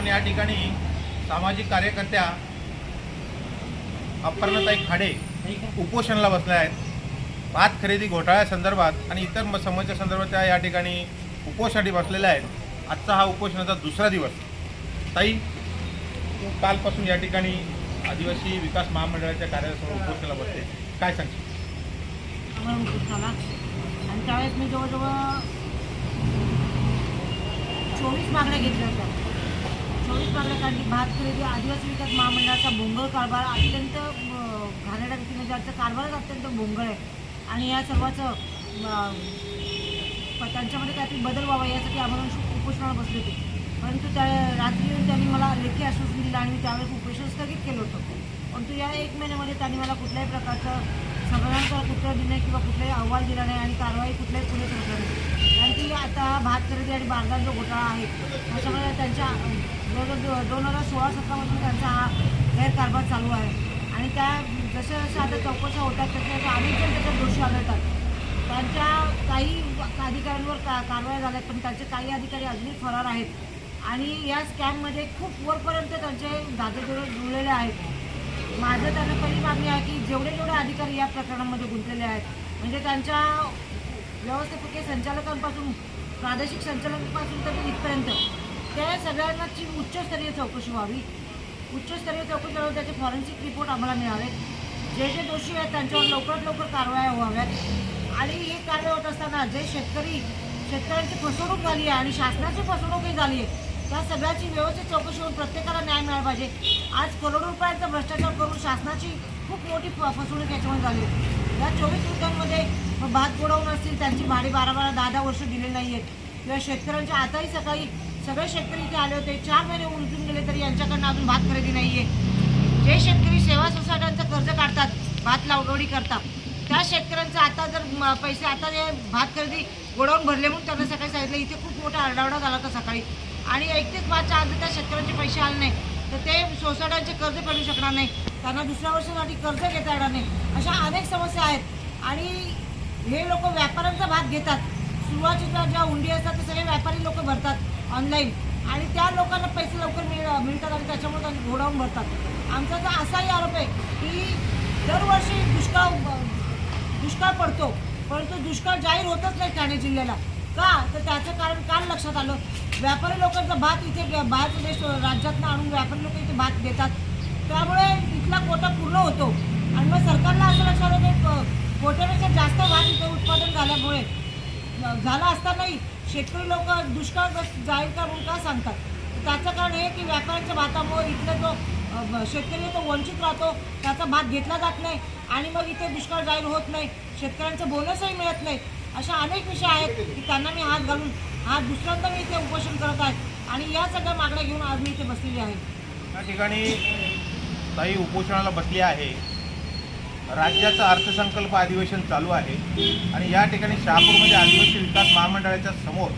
आपण या ठिकाणी सामाजिक कार्यकर्त्या अपर्णताई खाडे उपोषणाला बसल्या आहेत. भात खरेदी घोटाळ्यासंदर्भात आणि इतर म- समस्या संदर्भात त्या या ठिकाणी उपोषणासाठी बसलेल्या आहेत. आजचा हा उपोषणाचा दुसरा दिवस. ताई तू कालपासून या ठिकाणी आदिवासी विकास महामंडळाच्या कार्यालयासमोर उपोषणाला बसते काय सांगशील? आणि त्यावेळेस मी जवळजवळ चोवीस मागण्या घेतल्या होत्या. चोवीस मागण्या भात खरेदी आदिवासी विकास महामंडळाचा भोंगळ कारभार अत्यंत अं, घाणेरड्या रीतीने ज्याचा कारभारच अत्यंत भोंगळ आहे. आणि या सर्वाचं त्यांच्यामध्ये काहीतरी बदल व्हावा यासाठी आम्हाला उपोषणाला बसले होते. परंतु त्या रात्री येऊन त्यांनी मला लेखी आश्वासन दिलं आणि मी त्यावेळेस उपोषण स्थगित केलं होतं. परंतु या एक महिन्यामध्ये त्यांनी मला कुठल्याही प्रकारचं सगळ्यांचा उत्तर दिलं नाही किंवा कुठलाही अहवाल दिला नाही आणि कारवाई कुठल्याही पुढे सरकलं नाही. की आता भात खरेदी आणि बारदान जो घोटाळा आहे त्याच्यामुळे त्यांच्या दोन जवळजवळ दोन हजार सोळा सतरापासून त्यांचा हा गैरकारभार चालू आहे. आणि त्या जशा जशा आता चौकशा होतात तशा तशा अनेक जण त्याच्यात दोषी आढळतात. त्यांच्या काही अधिकाऱ्यांवर का कारवाई झाल्या पण त्यांचे काही अधिकारी अजूनही फरार आहेत. आणि या स्कॅममध्ये खूप वरपर्यंत त्यांचे धागे जुळलेले आहेत. माझं त्यांना पहिली मागणी आहे की जेवढे जेवढे अधिकारी या प्रकरणामध्ये गुंतलेले आहेत म्हणजे त्यांच्या व्यवस्थापकीय संचालकांपासून प्रादेशिक संचालकांपासून तर इथपर्यंत. त्या सगळ्यांनाची उच्चस्तरीय चौकशी व्हावी. उच्चस्तरीय चौकशी झाल्यावर त्याचे फॉरेन्सिक रिपोर्ट आम्हाला मिळावेत जे जे दोषी आहेत त्यांच्यावर लवकरात लवकर कारवाया व्हाव्यात. आणि हे कारवाई होत असताना जे शेतकरी शेतकऱ्यांची फसवणूक झाली आहे आणि शासनाची फसवणूकही झाली आहे त्या सगळ्याची व्यवस्थित चौकशी होऊन प्रत्येकाला न्याय मिळाला पाहिजे. आज करोडो रुपयांचा भ्रष्टाचार करून शासनाची खूप मोठी फ- फसवणूक याच्यामध्ये झाली या चोवीस मुद्द्यांमध्ये भात गोडाऊन असतील त्यांची भाडे बारा बारा दहा दहा वर्ष दिले नाही आहेत किंवा शेतकऱ्यांच्या आताही सकाळी सगळे शेतकरी इथे आले होते. चार महिने उलटून गेले तरी यांच्याकडनं अजून भात खरेदी नाही आहे जे शेतकरी सेवा सोसायट्यांचं कर्ज काढतात भात लावडोडी करतात त्या शेतकऱ्यांचं आता जर पैसे आता जे भात खरेदी गोडाऊन भरले म्हणून त्यांना सकाळी सांगितलं इथे खूप मोठा आरडावडा झाला होता सकाळी. आणि एकतीस मार्चच्या आज त्या शेतकऱ्यांचे पैसे आले नाही तर ते सोसायट्यांचे कर्ज फेडू शकणार नाही त्यांना दुसऱ्या वर्षासाठी कर्ज घेता येणार नाही. अशा अनेक समस्या आहेत. आणि हे लोक व्यापाऱ्यांचा भाग घेतात. सुरुवातीच्या ज्या हुंडी असतात ते सगळे व्यापारी लोक भरतात ऑनलाईन आणि त्या लोकांना पैसे लवकर मिळ मिळतात आणि त्याच्यामुळे त्यांना घोडावून भरतात. आमचा तर असाही आरोप आहे की दरवर्षी दुष्काळ दुष्काळ पडतो. परंतु दुष्काळ जाहीर होतच नाही ठाणे जिल्ह्याला. का? तर त्याचं कारण काल लक्षात आलं. व्यापारी लोकांचा भात इथे ग- बाहेरच्या देश राज्यातनं आणून व्यापारी लोक इथे भात देतात. त्यामुळे आपला कोटा पूर्ण होतो. आणि मग सरकारला असं लक्षात होतं की कोट्यापेक्षा जास्त भात इथे उत्पादन झाल्यामुळे झाला असतानाही शेतकरी लोक दुष्काळग्रस्त जाहीर करून का सांगतात? त्याचं कारण हे की व्यापाऱ्यांच्या भातामुळे इथला जो शेतकरी तो वंचित राहतो त्याचा भात घेतला जात नाही आणि मग इथे दुष्काळ जाहीर होत नाही शेतकऱ्यांचं बोनसही मिळत नाही अशा अनेक विषय आहेत की त्यांना मी हात घालून हा दुसऱ्यांदा मी इथे उपोषण करत आहे आणि या सगळ्या मागण्या घेऊन आज मी इथे बसलेली आहे. या ठिकाणी ताई उपोषणाला बसली आहे. राज्याचं अर्थसंकल्प अधिवेशन चालू आहे. आणि या ठिकाणी शहापूरमध्ये आदिवासी विकास महामंडळाच्या समोर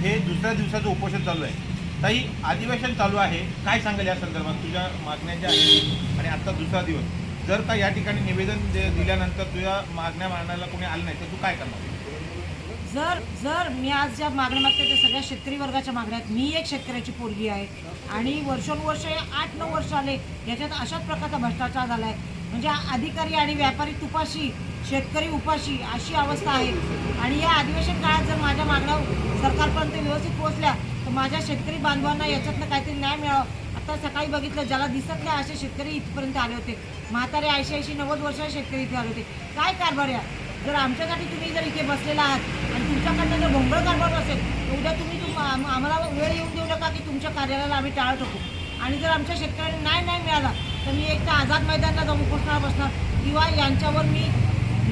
हे दुसऱ्या दिवसाचं उपोषण चालू आहे. ताई अधिवेशन चालू आहे. काय सांगेल या संदर्भात? तुझ्या मागण्या ज्या आहेत आणि आत्ता दुसरा दिवस. जर का या ठिकाणी निवेदन दिल्यानंतर तुझ्या मागण्या मांडायला कोणी आलं नाही तर तू काय करणार? जर जर मी आज ज्या मागण्या मागते त्या सगळ्या शेतकरी वर्गाच्या मागण्या आहेत. मी एक शेतकऱ्याची पोरगी आहे. आणि वर्षानुवर्ष आठ नऊ वर्ष आले याच्यात अशाच प्रकारचा भ्रष्टाचार झाला आहे म्हणजे अधिकारी आणि व्यापारी तुपाशी शेतकरी उपाशी अशी अवस्था आहे. आणि या अधिवेशन काळात जर माझ्या मागण्या सरकारपर्यंत व्यवस्थित पोहोचल्या तर माझ्या शेतकरी बांधवांना याच्यातनं काहीतरी न्याय मिळावं. आता सकाळी बघितलं ज्याला दिसत नाही असे शेतकरी इथपर्यंत आले होते. म्हातारे ऐंशी ऐंशी नव्वद वर्षाचे शेतकरी इथे आले होते. काय कारभार आहे जर आमच्यासाठी तुम्ही जर इथे बसलेला आहात आणि तुमच्याकडनं जर भोंगळ कारभार असेल तर उद्या तुम्ही तुम आम्हाला वेळ येऊन देऊ नका की तुमच्या कार्यालयाला आम्ही टाळत टाकू. आणि जर आमच्या शेतकऱ्यांना न्याय नाही मिळाला तर मी एक तर आझाद मैदानला जाऊन उपोषणाला बसणार. किंवा यांच्यावर मी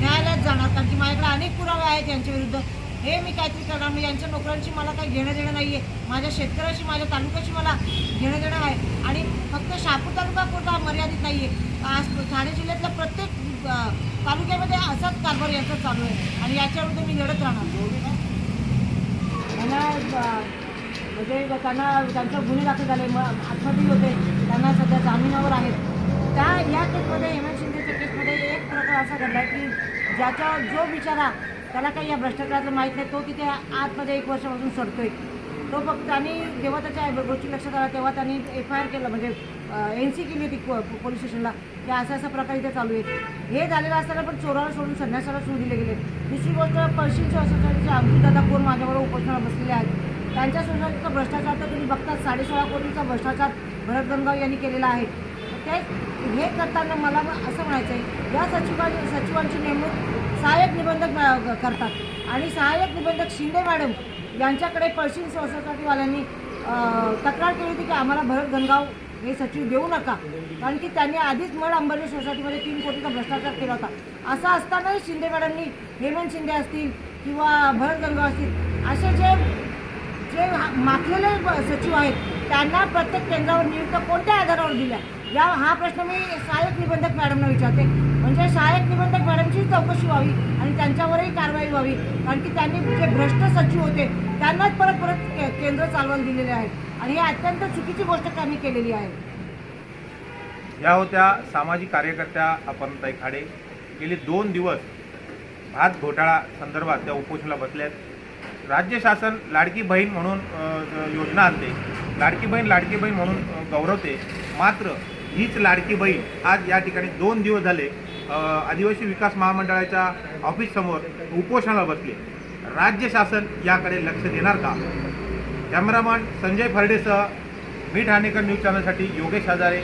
न्यायालयात जाणार. कारण की माझ्याकडे अनेक पुरावे आहेत यांच्या विरुद्ध. हे मी काहीतरी करणार मी यांच्या नोकऱ्यांची मला काही घेणं देणं नाही आहे माझ्या शेतकऱ्याशी माझ्या तालुक्याशी मला घेणं देणं आहे. आणि फक्त शापूर तालुका पुरता मर्यादित नाही आहे आज ठाणे जिल्ह्यातल्या प्रत्येक तालुक्यामध्ये असाच कारभार यांचा चालू आहे. आणि याच्याविरुद्ध मी लढत राहणार त्यांना म्हणजे त्यांना त्यांचा गुन्हे दाखल झाले मग आत्महत्या होते. त्यांना सध्या जामिनावर आहेत. त्या या केसमध्ये हेमंत शिंदेच्या केसमध्ये एक प्रकार असा घडला की ज्याच्या जो बिचारा त्याला काही या भ्रष्टाचाराचं माहीत नाही. तो तिथे आतमध्ये एक वर्षापासून सडतोय. तो फक्त त्यांनी जेव्हा त्याच्या गोष्टी लक्षात आला तेव्हा त्यांनी एफ आय आर केलं. म्हणजे एन सी केली होती पोलीस स्टेशनला. की असा असा प्रकार इथे चालू आहे. हे झालेलं असताना पण चोराला सोडून संन्यासाला सोडून दिले गेले. दुसरी गोष्ट पळशीची सोसायटीचे अंकुश दादा कोण माझ्याबरोबर उपोषणाला बसलेले आहेत? त्यांच्या सोसायटीचा भ्रष्टाचार तर तुम्ही बघता साडेसोळा कोटीचा भ्रष्टाचार भरत गंगाव यांनी केलेला आहे. ते हे करताना मला असं म्हणायचं आहे या सचिवांची सचिवांची नेमणूक सहाय्यक निबंधक करतात. आणि सहाय्यक निबंधक शिंदे मॅडम यांच्याकडे पळशीन सोसायटीवाल्यांनी तक्रार केली होती की आम्हाला भरत गंगाव हे सचिव देऊ नका. कारण की त्यांनी आधीच मड अंबर्ली सोसायटीमध्ये तीन कोटीचा भ्रष्टाचार केला होता. असं असतानाही शिंदे मॅडमनी हेमंत शिंदे असतील किंवा भरत गंगाव असतील असे जे जे माखलेले सचिव आहेत त्यांना प्रत्येक केंद्रावर नियुक्त कोणत्या आधारावर दिल्या? या हा प्रश्न मी सहाय्यक निबंधक मॅडमना विचारते. म्हणजे सहाय्यक निबंधक मॅडमची चौकशी व्हावी आणि त्यांच्यावरही कारवाई व्हावी. कारण की त्यांनी जे भ्रष्ट सचिव होते त्यांनाच परत परत के- केंद्र चालवायला दिलेले आहेत. आणि ही अत्यंत चुकीची गोष्ट त्यांनी केलेली आहे. या होत्या सामाजिक कार्यकर्त्या अपर्णताई खाडे. गेले दोन दिवस भात घोटाळा संदर्भात त्या उपोषणाला बसल्यात राज्य शासन लाडकी बहीण म्हणून योजना आणते. लाडकी बहीण लाडकी बहीण म्हणून गौरवते. मात्र हीच लाडकी बहीण आज या ठिकाणी दोन दिवस झाले आदिवासी विकास महामंडळाच्या ऑफिससमोर उपोषणाला बसले राज्य शासन याकडे लक्ष देणार का? कॅमेरामन संजय फर्डेसह मी ठाणेकर न्यूज चॅनलसाठी योगेश हजारे